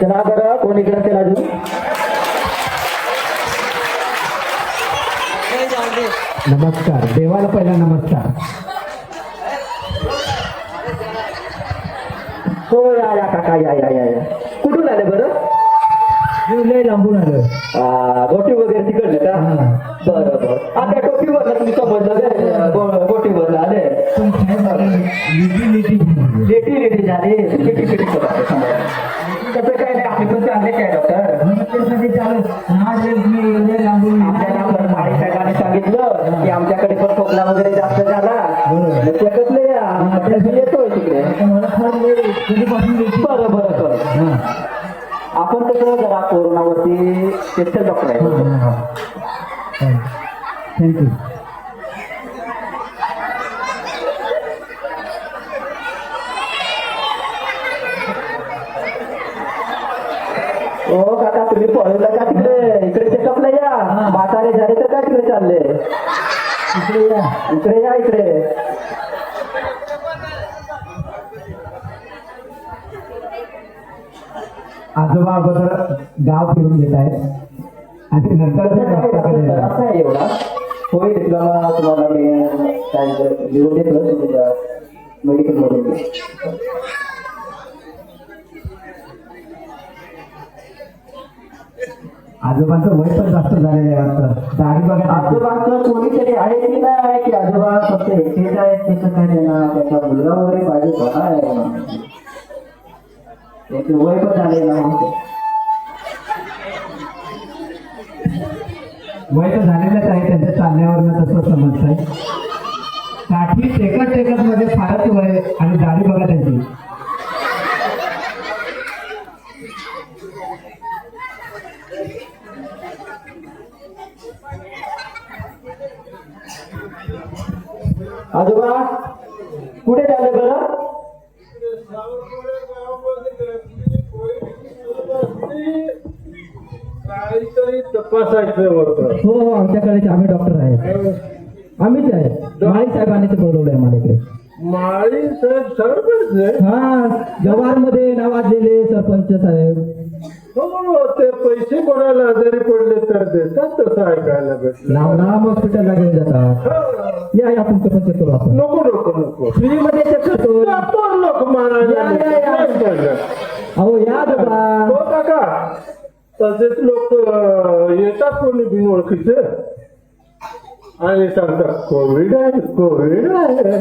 चला बरं कोण इकडे असेल अजून? नमस्कार देवाला पहिला नमस्कार. हो या या काका या या या या. कुठून आले बरं? लय लांबून आलो. गोटी वगैरे तिकडले का? हा. बरं बरं. आता टोपीवर तुम्ही समजलं काय? गो- गोटीवर आले. झालं. लिटी लिटी तसं काय नाही आम्ही पण डॉक्टर? त्यासाठी चालू आज मी लय लांबून आमच्या पण माळी साहेबांनी सांगितलं की आमच्याकडे पण खोकला वगैरे जास्त झाला बरोबर. त्याच्यातले या त्याचं येतोय तिकडे आता मला फार वेळ कधीपासून लिटी बरं बरं बरं हां आपण कसं जरा कोरोनावरती स्पेशल डॉक्टर आहे थँक्यू हो काका तुम्ही पळवलं का तिकडे इकडे चेकअपला या म्हातारे झाले तर काय तिकडे चालले इकडे या इकडे या इकडे. आजोबा अगोदर गाव फिरून घेत आहेत. आणि नंतर. असं आहे एवढा. होय डिप्लोमा तुम्हाला मी काय लिहून देतो मेडिकल मधून आजोबांचं वय पण जास्त झालेलं आहे वाटतं दाढी बघा आजोबांचं कोणीतरी आहे की नाही आहे की आजोबा फक्त एकटेच आहेत त्याचं काय त्यांना त्याचा मुलगा वगैरे पाहिजे काय आहे? त्याचे वय पण झाले ना वय तर झालेलंच आहे त्यांच्या चालण्यावरनं तसं समजतंय. काठी टेकत टेकत मध्ये फारच वय आणि दाढी बघा त्यांची आजोबा कुठे झाले बरं? काहीतरी तपासायचं होतं. हो हो आमच्याकडे आम्ही डॉक्टर आहेत. आम्हीच आहे. माळी साहेबांनी ते बोलवलंय मला इकडे. माळी साहेब सरपंच आहे. हा जवाहरमध्ये नावाजलेले सरपंच साहेब. हो ते पैसे कोणाला आजारी पडले तर देतात तसं ऐकायला भेटलं. लांब लांब हॉस्पिटलला घेऊन जातात. हा. या या तुमचं पण check करू आपण. नको नको नको. फ्री मध्ये check करतो आपण लोक महाराज या, या, या. अहो या दादा. हो काका. तसेच लोक येतात कोणी बिनओळखीचे आणि सांगतात कोविड आहे कोविड आहे.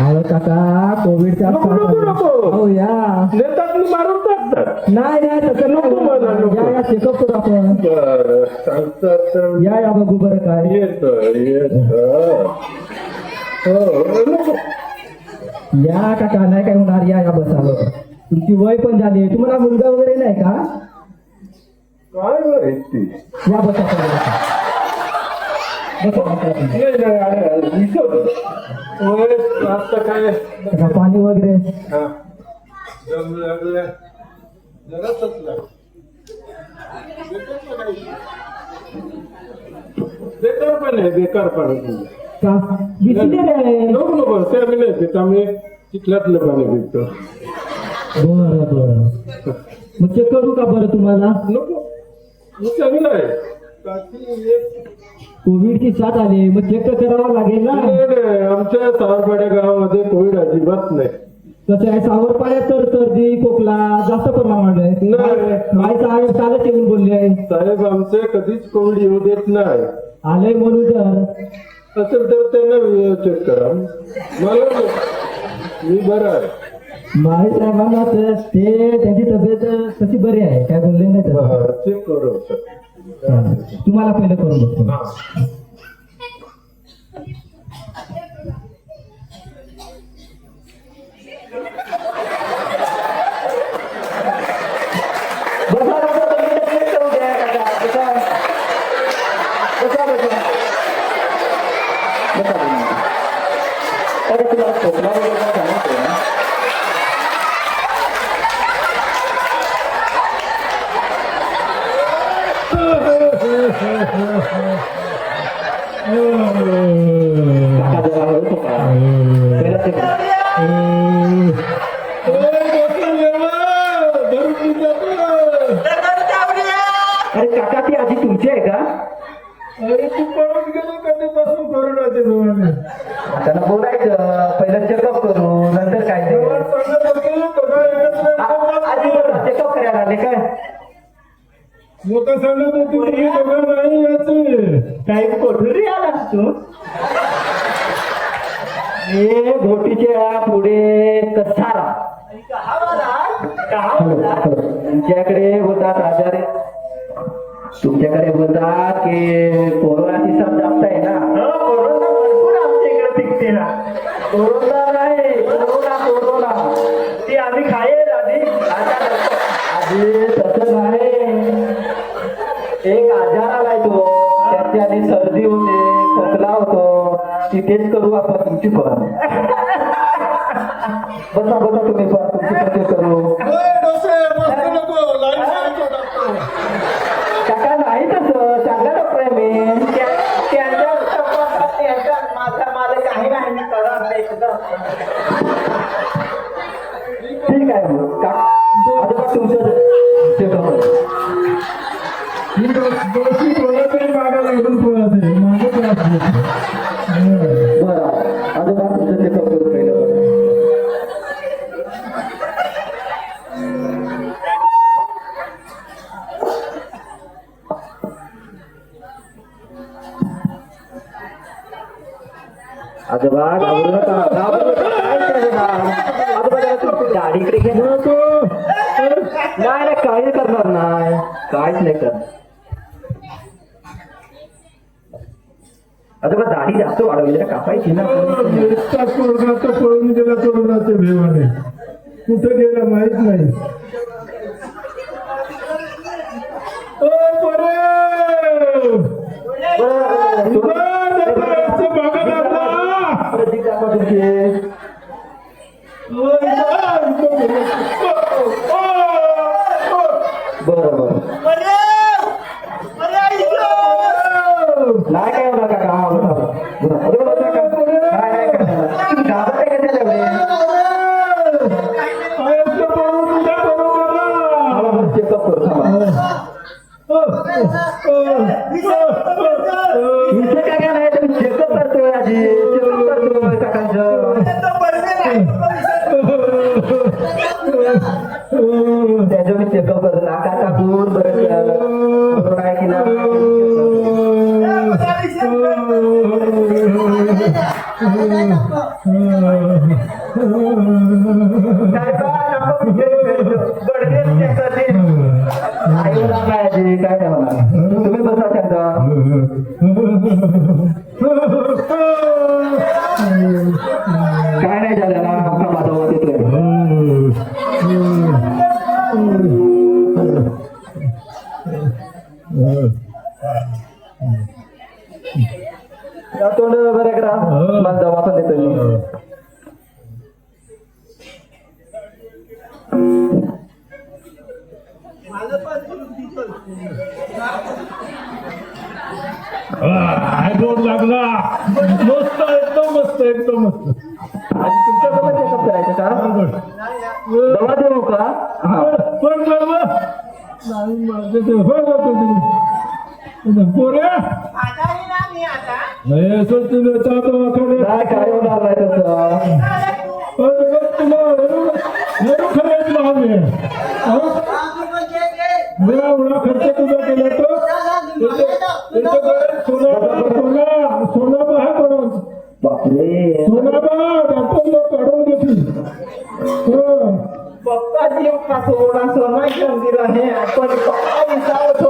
अहो काका कोविडच्या नको, नको, नको. अहो या नेतात मारून टाकतात नाही नाही तसं नको मला, नको. या या चेकअप करू आपण. बरं सांगतात तर या या बघू बरं काय. येत येत. हो या काका नाही काय होणार. या या बस आलो तुमची वय पण झाली. तुम्हाला मुलगा वगैरे नाही का? काय माहिती या बसा. आता काय पाणी वगैरे हा. दम जरा सचला. बेकार पण आहे बेकार पण का बिस्किट आहे नको नको त्यामुळे त्यामुळे चिखलातलं पाणी पितो बरं बरं मग चेक करू का बरं तुम्हाला नको मी चांगलं आहे कोविडची साथ आली मग चेक तर करावं लागेल ना? नाही, नाही, आमच्या सावरपाड्या गावामध्ये कोविड अजिबात नाही. कसं आहे सावरपाड्यात तर सर्दी खोकला जास्त प्रमाणात आहे. नाही. माई साहेब कालच येऊन बोलले आहे. साहेब आमचे कधीच कोविड येऊ देत नाही. आलंय म्हणून तर. असेल तर त्यांना चेक करा. मला. मी बरा आहे. माई साहेबांना तर ते त्यांची तब्येत तशी बरी आहे. काय बोलले नाही तर. हा, चेक करू. तुम्हाला पहिलं करून बघतो. अरे काका ती आधी तुमची आहे का? अरे तू पळून गेलो कधीपासून कोरोनाच्या जवळ आता बोलायचं पहिलं चेकअप करू नंतर काय ते. चेकअप करायला आले काय? मोठं सांगत होती हे सगळं नाही याच काही कोठरी आला तू पुढे कसारा. होतात आजारे. तुमच्याकडे होता कि कोरोना हिसाब जास्त आहे ना हो, कोरोना भरपूर आमच्या इकडे टिकते ना. Corona Coba. Bentar-bentar tuh kita Pak. काहीच नाही करत आता बघ दाढी जास्त वाढवली ना कापायची ना. पळून गेला तरुणाचे भेवाने कुठे गेला माहीत नाही. काय काय म्हणा बोर्ड लागला. मस्त एकदम मस्त एकदम मस्त. तुमच्याकडे चेकअप करायचं का? दवा देऊ का? पण बरोबर नाही असं तुझं काय काय होणार नाही तसं. तुला É. Papai, eu faço oração mais grande da rede. Quando o papai me salva, eu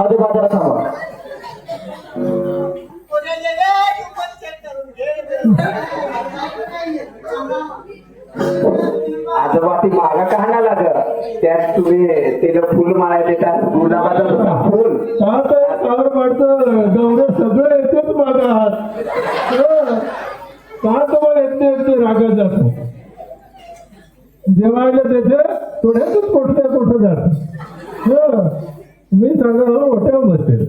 आधी बाजार सांगा आजोबा ती मागा का ना लागत त्यात तुम्ही त्याला फुल मारायचे त्यात गुलाबाचं फुल. पडतं गवडं सगळं येतेच मागा आहात पाच वर येते येते जातो जेवायला त्याचे थोड्याच कुठं कुठं जात मी सांगा मोठ्या बसेल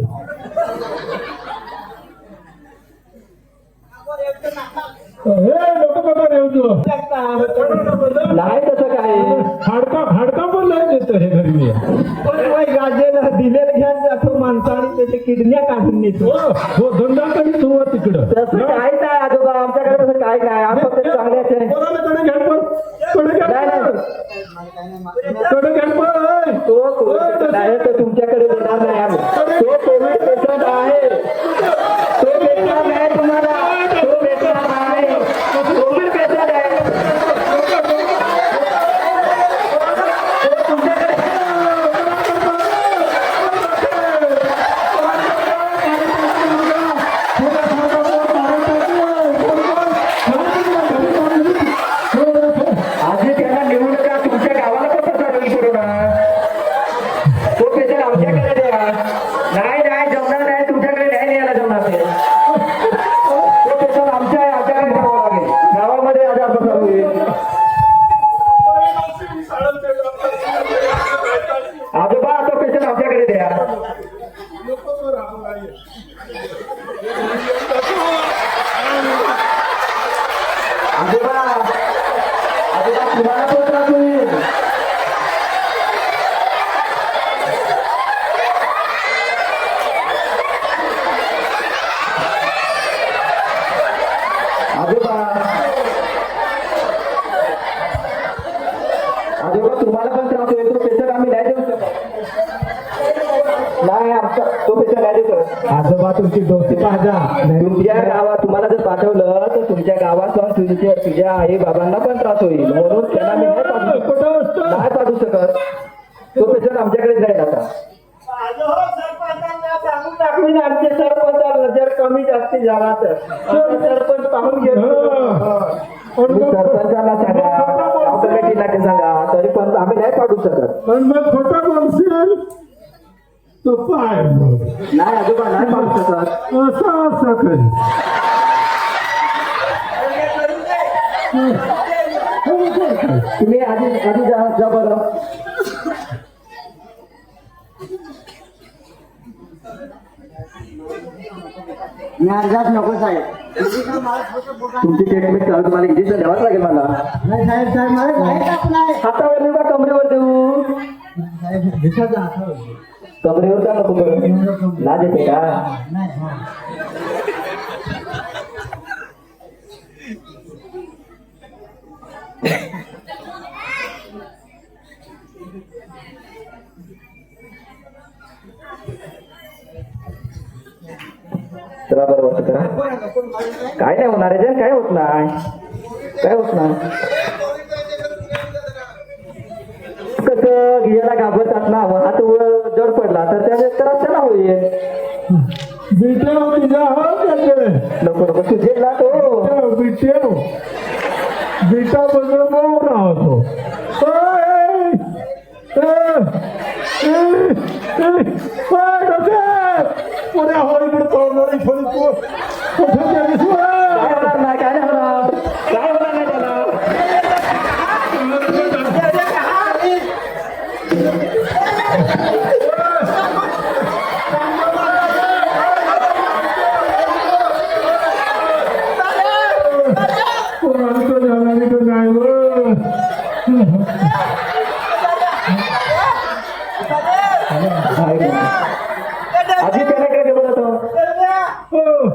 हे नाही तसं काय? हाडका हाडका पण नाही देत हे घरी मी. पण गाजेला दिलेलं घ्यायला जातो माणसं आणि त्याच्या किडन्या काढून नेतो. हो धंदा तरी सुरुवात तिकडं. तसं काय नाही आजोबा आमच्याकडे तसं काय काय? आम्ही फक्त चांगल्याच आहे कोणाला कडे घ्याल पण कडे घ्याल नाही, पण. कडे घ्याल पण ओय. तो कोविड पेशंट आहे तो तुमच्याकडे येणार नाही आम्ही तो कोविड पेशंट आहे तो भेटणार नाही तुम्हाला तो भेटणार नाही कोविड पेशंट आहे तो तुमच्याकडे आधी त्यांना निवडून का तुमच्या गावाला कसं चालवली कोरोना तो पेशंट आमच्याकडे द्या नाही नाही जमणार नाही तुमच्याकडे नाही न्यायला जमणार ते तो पेशंट आमच्या आमच्याकडे ठेवावा लागेल गावामध्ये आजार प्रसार होईल आजोबा तो पेशंट आमच्याकडे द्या आजोबा आजोबा तुम्हाला पण त्रास होईल आजोबा आजोबा तुम्हाला पण त्रास होईल तो पेशंट आम्ही नाही देऊ शकत नाही आमचा तो पेशंट नाही देऊ शकत आजोबा तुमची दोस्ती पाहजा तुमच्या गावात तुम्हाला जर पाठवलं तर तुमच्या गावात जाऊन तुमच्या तुझ्या आई बाबांना पण त्रास होईल. म्हणून त्यांना मी नाही पाठवू शकत. नाही पाठवू शकत. तो पेशंट आमच्याकडे जाईल आता. टाकून आमचे सरपंचाला जर कमी जास्ती झाला तर सरपंच पाहून घेतो सरपंचाला सांगा. गाव कमिटीला ते सांगा तरी पण आम्ही नाही पाठवू शकत. पण मग खोटं बोलशील? तो पाय मग नाही आजोबा नाही पाठवू शकत असं असं करी तुम्ही आधी आधी जा जा बरं नको साहेब तुमची ट्रीटमेंट चालू तुम्हाला इंजेक्शन द्यावंच लागेल मला? नाही साहेब साहेब मला नाही टाकणार हातावर देऊ का कमरेवर देऊ कमरेवर का नको लाज येते का? चला बरं करा काय नाही होणार आहे काय होत नाही. काय होत नाही कसं घियाला घाबरतात ना मग हात वर जड पडला तर त्या त्रास त्याला होईल. तुझ्या हो नको नको तुझे ना तो बिटेव बिटा बघून मऊ राहतो ओय! ए! ए! ए! ओय, डोके! पुऱ्या होळीकडे तोडणारी थोडी पो- कुठे गेलीस वर? काय होणार नाही काय नाही होणार काय होणार नाही त्याला पोरांनी तो जाणारी तो नाही वर. आधी त्याला बोलत होतो हो.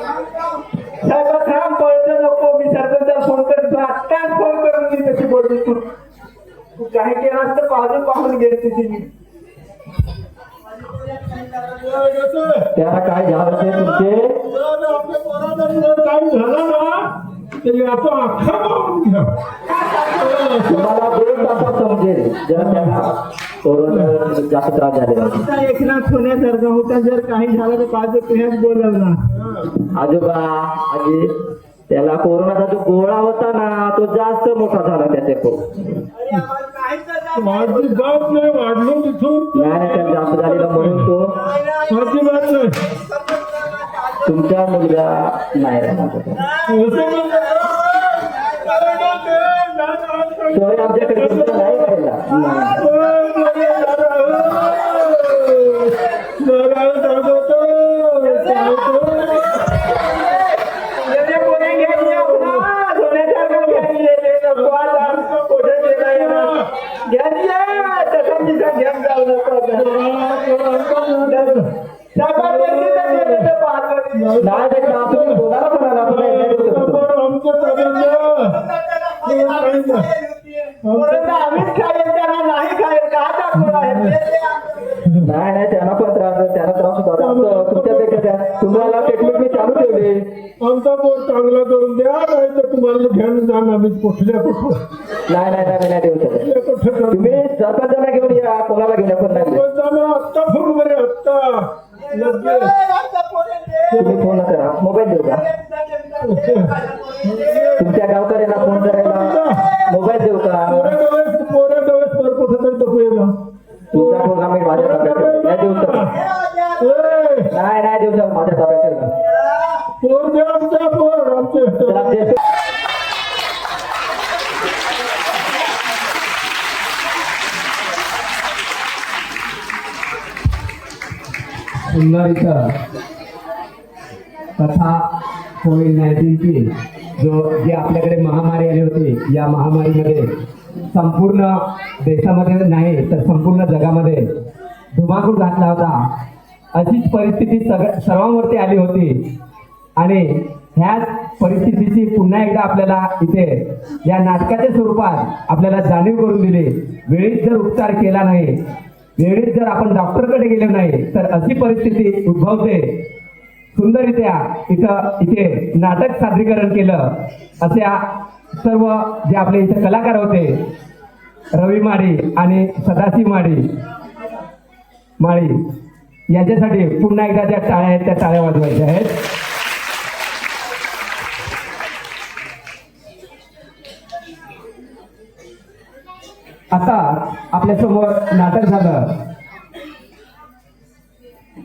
साहेब थांब पळतो नको मी सरपंचाला फोन करतो आत्ताच फोन करून मी तशी बोलली तू तू काय केलं असतं पाहून पाहून गेली तुझी मी काय कसं? त्याला काय झालं ते तुमचे? झालं ना याचा अख्खा पाहून घ्या. तुम्हाला दोन तासात समजेल. जर त्याला कोरोना जास्त त्रास झालेला. आता एकनाथ होण्यासारखा होता जर काही झालं तर तुझ्याच बोलवला आजोबा आजी त्याला कोरोनाचा जो गोळा होता ना तो जास्त मोठा झाला त्याचे खूप. वाढली जात नाही वाढलो तिथून त्याला जास्त झालेला म्हणून तो अजिबात नाही तुमचा मुलगा नाही असं म्हणतो. सोय आमच्याकडे तुमचा नाही राहिला नाही. नाही ते का तुम्ही बोलायला पण आला आपण नाही देऊ शकतो. नाही नाही त्यांना पण त्रास त्यांना त्रास होता. तुमच्यापेक्षा त्या- तुम्हाला टेक्निक मी चालू ठेवली. आमचा पोट चांगला करून द्या नाही तर तुम्हाला घेऊन जाणार आम्ही कुठल्या कुठं? नाही नाही नाही नाही देऊ शकत. तुम्ही सरपंचाला घेऊन या कोणाला घेऊन पण नाही आत्ता फोन बरे आत्ता. तुम्ही फोन करा. मोबाईल देऊ का? आमचे सुंदर इथं कथा कोविड नाईन्टीनची जो जी आपल्याकडे महामारी आली होती या महामारीमध्ये संपूर्ण देशामध्ये नाही तर संपूर्ण जगामध्ये धुमाकूळ घातला होता. अशीच परिस्थिती सग सर्वांवरती आली होती. आणि ह्याच परिस्थितीची पुन्हा एकदा आपल्याला इथे या नाटकाच्या स्वरूपात आपल्याला जाणीव करून दिली. वेळीच जर उपचार केला नाही वेळीच जर आपण डॉक्टरकडे गेलो नाही तर अशी परिस्थिती उद्भवते. सुंदररित्या इथं इथे नाटक सादरीकरण केलं अशा सर्व जे आपले इथे कलाकार होते रवी माळी आणि सदाशिव माळी माळी यांच्यासाठी पुन्हा एकदा ज्या टाळ्या आहेत त्या टाळ्या वाजवायच्या आहेत. आता आपल्यासमोर नाटक झालं.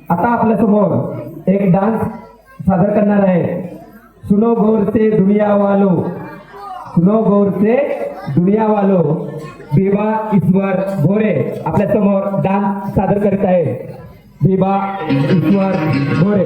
आता आपल्यासमोर एक डान्स सादर करणार आहे. सुनो गौर ते दुनिया वालो. सुनो गौर ते दुनिया वालो. बिबा ईश्वर भोरे आपल्यासमोर डान्स सादर करत आहे. बिबा ईश्वर भोरे.